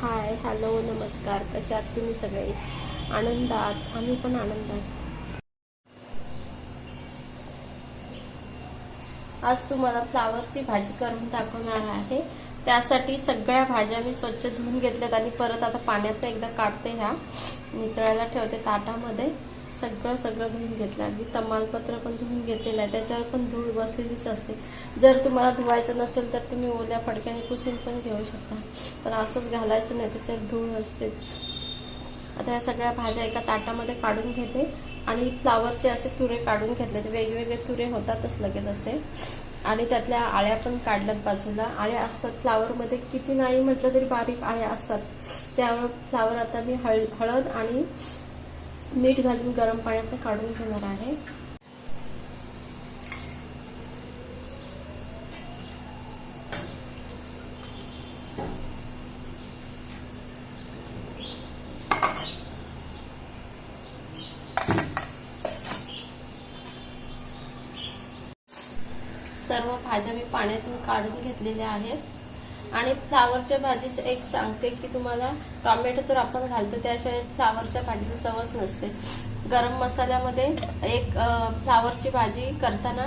Hi hello नमस्कार. कशात तुम्ही सगळे? आनंदात. आम्ही पण आनंदात. आज तुम्हाला फ्लावरची भाजी करून दाखवणार आहे. त्यासाठी सगळ्या भाज्या मी स्वच्छ धुवून घेतल्यात आणि परत आता पाण्यात एकदा काढते ह्या. नितळायला ठेवते ताटामध्ये. सगळं सगळं धुवून घेतलं अगदी तमालपत्र पण धुवून घेतलेलं आहे. त्याच्यावर पण धूळ बसलेलीच असते. जर तुम्हाला धुवायचं नसेल तर तुम्ही ओल्या फडक्याने पुसून पण घेऊ शकता. पण असंच घालायचं नाही. त्याच्यावर धूळ असतेच. आता या सगळ्या भाज्या एका ताटामध्ये काढून घेते. आणि फ्लावरचे असे तुरे काढून घेतले वेगवेगळे तुरे होतातच लगेच असे. आणि त्यातल्या आळ्या पण काढल्यात बाजूला. आळ्या असतात फ्लावरमध्ये. किती नाही म्हटलं तरी बारीक आळ्या असतात. त्यामुळे फ्लावर आता मी हळ हळद आणि मीठ घालून गरम पाण्यात काढून घेणार आहे. सर्व भाज्या मी पाण्यातून काढून घेतलेल्या आहेत. आणि फ्लावरच्या भाजीचं एक सांगते की तुम्हाला टॉमॅटो तर आपण घालतो त्याशिवाय फ्लावरच्या भाजीची चवच नसते. गरम मसाल्यामध्ये एक फ्लावरची भाजी करताना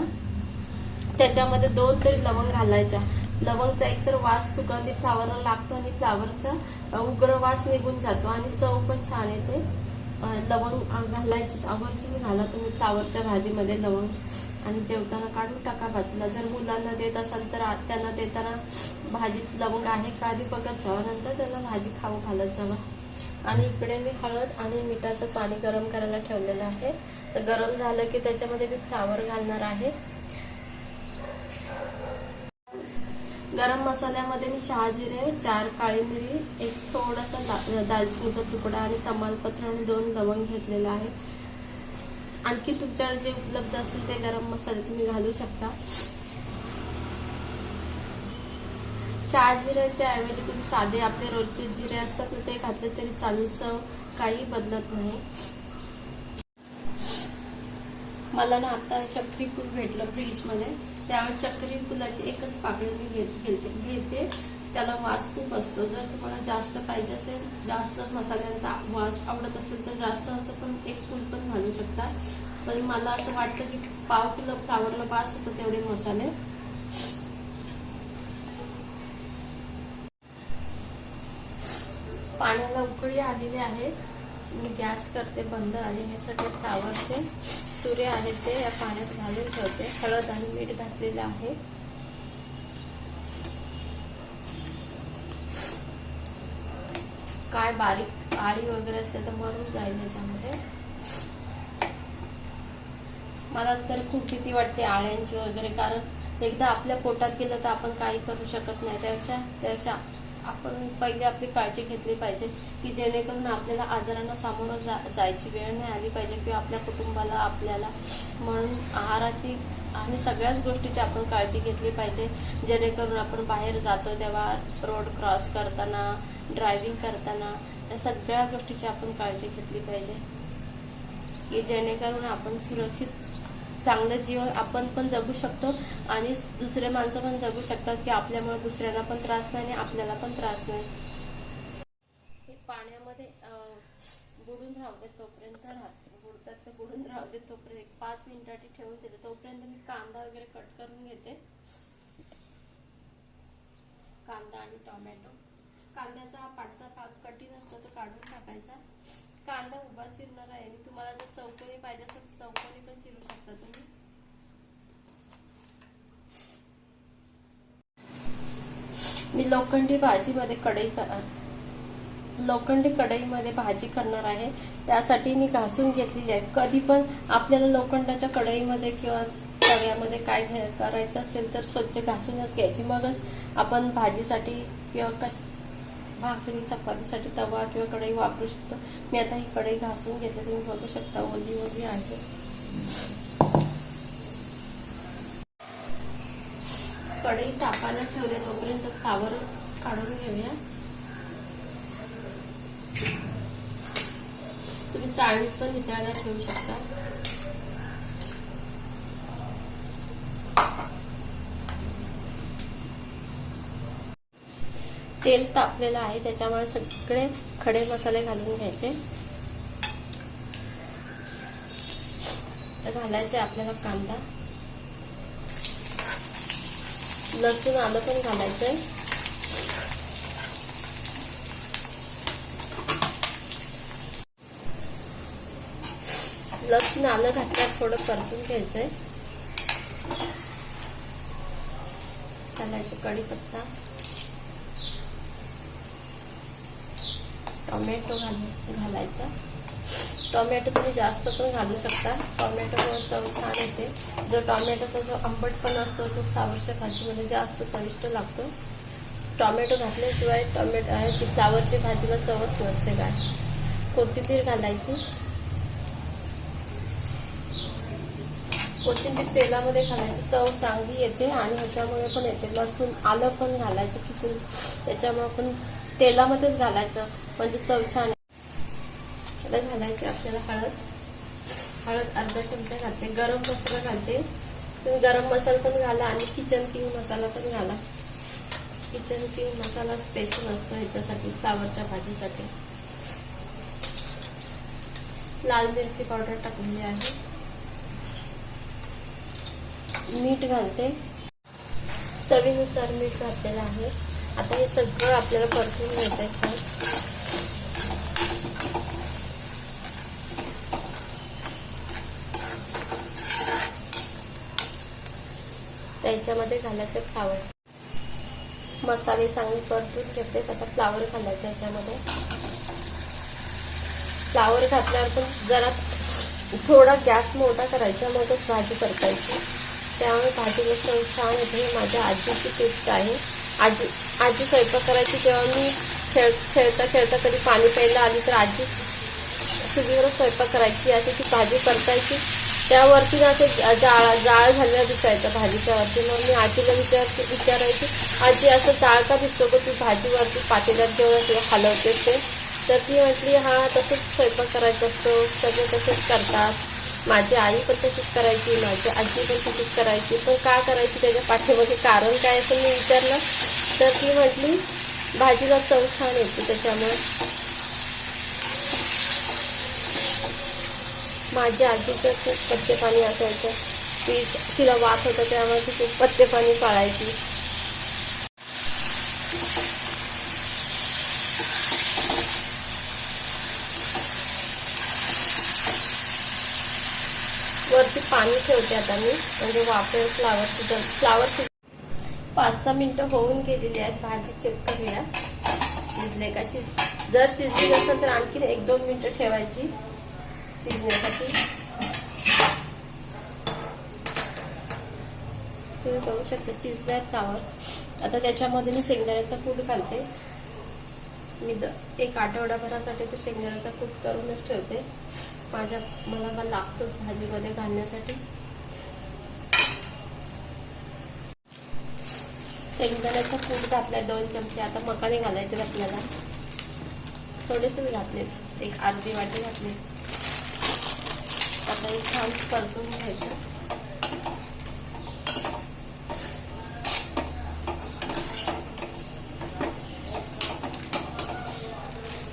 त्याच्यामध्ये दोन तरी लवंग घालायच्या. लवंगचा एक तर वास सुगंधी फ्लावरला लागतो आणि फ्लावरचा उग्र वास निघून जातो आणि चव पण छान येते. लवंग घालायची घालायचीच आवर्जून घाला तुम्ही फ्लावरच्या भाजीमध्ये लवंग. आणि जेवताना काढून टाका बाजूला. जर मुलांना देत असाल तर त्यांना देताना भाजीत लवंग आहे का आधी बघत जावा नंतर त्यांना भाजी खाऊ घालत जावा. आणि इकडे मी हळद आणि मिठाचं पाणी गरम करायला ठेवलेलं आहे. तर गरम झालं की त्याच्यामध्ये मी फ्लावर घालणार आहे. गरम मसाल्यामध्ये मी शहाजिरे चार काळी मिरी एक थोडासा दा- दालचिनीचा तुकडा आणि तमालपत्र आणि दोन लवंग घेतलेला आहे. आणखी तुमच्याकडे जे उपलब्ध असतील ते गरम मसाले तुम्ही घालू शकता. शहाजिऱ्याच्या ऐवजी तुम्ही साधे आपले रोजचे जिरे असतात ना ते घातले तरी चालूच चव काही बदलत नाही. मला ना आता चक्री फूल भेटलं फ्रीजमध्ये त्यामुळे चक्री फुलाची एकच पाकळी मी घेत- घेते घेते. त्याला वास खूप असतो. जर तुम्हाला जास्त पाहिजे असेल जास्त मसाल्यांचा वास आवडत असेल तर जास्त असं पण एक फूल पण घालू शकता. पण मला असं वाटतं की पाव किलो फ्लावरला पास होतं तेवढे मसाले. पाण्याला उकळी आलेली आहे. मी गॅस करते बंद आणि हे सगळे फ्लावरचे तुरे आहेत ते या पाण्यात घालून ठेवते. हळद आणि मीठ घातलेलं आहे. काय बारीक आळी वगैरे असते तर मरून जाईल त्याच्यामध्ये मला तर खूप भीती वाटते आळ्यांची वगैरे कारण एकदा आपल्या पोटात गेलं तर आपण काही करू शकत नाही. त्यापेक्षा त्यापेक्षा आपण पहिले आपली काळजी घेतली पाहिजे की जेणेकरून आपल्याला आजारांना सामोरं जा जायची वेळ नाही आली पाहिजे किंवा आपल्या कुटुंबाला आपल्याला म्हणून आहाराची आणि सगळ्याच गोष्टीची आपण काळजी घेतली पाहिजे. जेणेकरून आपण बाहेर जातो तेव्हा रोड क्रॉस करताना ड्रायव्हिंग करताना या सगळ्या गोष्टीची आपण काळजी घेतली पाहिजे. की जेणेकरून आपण सुरक्षित चांगलं जीवन आपण पण जगू शकतो आणि दुसरे माणसं पण जगू शकतात की आपल्यामुळे दुसऱ्यांना पण त्रास नाही आणि आपल्याला पण त्रास नाही. हे पाण्यामध्ये बुडून बुडून राहते तोपर्यंत राहते बुडतात तर बुडून राहते तोपर्यंत. एक पाच मिनिटासाठी ठेवून देते. तोपर्यंत मी कांदा वगैरे कट करून घेते. कांदा आणि टोमॅटो. कांद्याचा हा पाठचा भाग कठीण असतो तो काढून टाकायचा. कांदा उभा चिरणार आहे. आणि तुम्हाला जर चौकोनी पाहिजे असेल तर चौकोनी पण चिरू शकता तुम्ही. मी लोखंडी भाजीमध्ये कढई लोखंडी कढईमध्ये भाजी करणार आहे. त्यासाठी मी घासून घेतलेली आहे. कधी पण आपल्याला लोखंडाच्या कढईमध्ये किंवा तव्यामध्ये काय करायचं असेल तर स्वच्छ घासूनच घ्यायची. मगच आपण भाजीसाठी किंवा कस भाकरी चपातीसाठी तवा किंवा कढई वापरू शकतो. मी आता ही कढई घासून घेतली तुम्ही बघू शकता ओली ओली आहे. कढई तापायला ठेवले तोपर्यंत फ्लावर काढून घेऊया. तुम्ही चाळणीत पण नितळायला ठेवू शकता. तेल तापलेलं आहे त्याच्यामुळे सगळे खडे मसाले घालून घ्यायचे. तर घालायचे आपल्याला कांदा. लसूण आलं पण घालायचंय. लसूण आलं घातल्यावर थोडं परतून घ्यायचंय. घालायचं कढीपत्ता. टोमॅटो घाल घालायचा. टोमॅटो तुम्ही जास्त पण घालू शकता. टोमॅटोचा चव छान येते. जो टोमॅटोचा जो आंबटपण असतो तो फ्लावरच्या भाजीमध्ये जास्त चविष्ट लागतो. टोमॅटो घातल्याशिवाय टोमॅटो ह्याची फ्लावरची भाजीला चवच नसते काय. कोथिंबीर घालायची. कोथिंबीर तेलामध्ये घालायची. चव चांगली येते आणि ह्याच्यामुळे पण येते. लसूण आलं पण घालायचं किसून. त्याच्यामुळे पण तेलामध्येच घालायचं. म्हणजे चव छान आता घालायची आपल्याला हळद. हळद अर्धा चमचा घालते. गरम मसाला घालते. तुम्ही गरम मसाला पण घाला आणि किचन किंग मसाला पण घाला. किचन किंग मसाला स्पेशल असतो ह्याच्यासाठी चावरच्या भाजीसाठी. लाल मिरची पावडर टाकलेली आहे. मीठ घालते. चवीनुसार मीठ घातलेलं आहे. आता हे सगळं आपल्याला परतून घ्यायचं आहे छान. त्याच्यामध्ये घालायचं फ्लावर. मसाले चांगले परतून घेते आता फ्लावर घालायचं याच्यामध्ये. फ्लावर घातल्यावर पण जरा थोडा गॅस मोठा करायचा मगच भाजी परतायची. त्यामुळे भाजीला चव छान येते माझ्या आजीची टिप्स आहे. आजी आजी स्वयंपाक करायची तेव्हा मी खेळ खेळता खेळता कधी पाणी प्यायला आली तर आजी चुलीवर स्वयंपाक करायची अशी ती भाजी परतायची. त्यावरती ना असं जाळ जाळ झालेला दिसायचा भाजीच्या वरती मग मी आजीला विचार विचारायची आजी असं जाळ का दिसतो का ती भाजीवरती पातेल्यात जेव्हा हलवते ते? तर ती म्हटली हा तसंच स्वयंपाक करायचा असतो. सगळे तसंच करतात. माझी आई पण तशीच करायची माझी आजी पण तशीच करायची. पण का करायची त्याच्या पाठीमागे कारण काय असं मी विचारलं? तर ती म्हटली भाजीला चव छान येते त्याच्यामुळे. माझ्या आजीचं खूप पत्ते पाणी असायचं. ती तिला वाफ होतं त्यामुळे ती खूप पत्ते पाणी पाळायची वरती पाणी ठेवते आता मी. म्हणजे वाफेवर फ्लावर शिजल फ्लावर शिज पाच सहा मिनिटं होऊन गेलेली आहेत. भाजी चेक करूया. शिजले का? शिज जर शिजली नसेल तर आणखी एक दोन मिनिटं ठेवायची शिजण्यासाठी. तुम्ही बघू शकता शिजलाय फ्लावर आता त्याच्यामध्ये मी शेंगदाण्याचा कूट घालते. मी द एक आठवडाभरासाठी तर शेंगदाण्याचा कूट करूनच ठेवते. माझ्या मला लागतंच भाजीमध्ये घालण्यासाठी. शेंगदाण्याचा कूट घातलाय दोन चमचे. आता मकाने घालायचे आपल्याला. थोडेसेच घातले एक अर्धी वाटी घातली. आता हे छान परतून घ्यायचं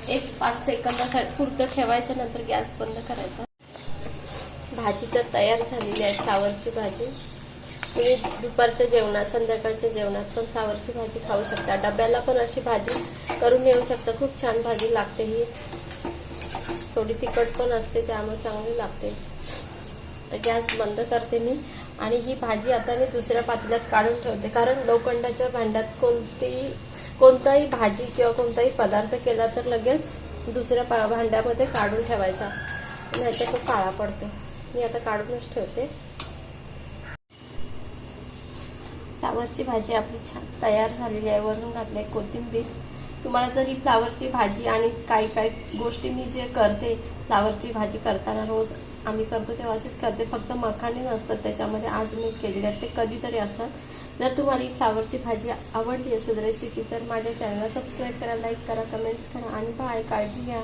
एक पाच सेकंदासाठी पुरतं ठेवायचं नंतर गॅस बंद करायचा. भाजी तर तयार झालेली आहे फ्लावरची भाजी. तुम्ही दुपारच्या जेवणात संध्याकाळच्या जेवणात पण फ्लावरची भाजी खाऊ शकता. डब्याला पण अशी भाजी करून येऊ शकता. खूप छान भाजी लागते ही. थोडी तिखट पण असते त्यामुळे चांगली लागते. तर गॅस बंद करते मी. आणि ही भाजी आता मी दुसऱ्या पातेल्यात काढून ठेवते. कारण लोखंडाच्या भांड्यात कोणतीही कोणताही भाजी किंवा कोणताही पदार्थ केला तर लगेच दुसऱ्या पा भांड्यामध्ये काढून ठेवायचा. नाहीतर तो काळा पडतो. मी आता काढूनच ठेवते. फ्लावरची भाजी आपली छान तयार झालेली आहे. वरून घातली कोथिंबीर. तुम्हाला जर ही फ्लावरची भाजी आणि काही काही गोष्टी मी जे करते फ्लावरची भाजी करताना रोज आम्ही करतो तेव्हा असेच करते. फक्त मखाने नसतात त्याच्यामध्ये. आज मी केलेले आहेत. ते कधीतरी असतात. जर तुम्हाला ही फ्लावरची भाजी आवडली असेल रेसिपी तर माझ्या चॅनलला सबस्क्राईब करा लाईक करा कमेंट्स करा आणि बाय काळजी घ्या.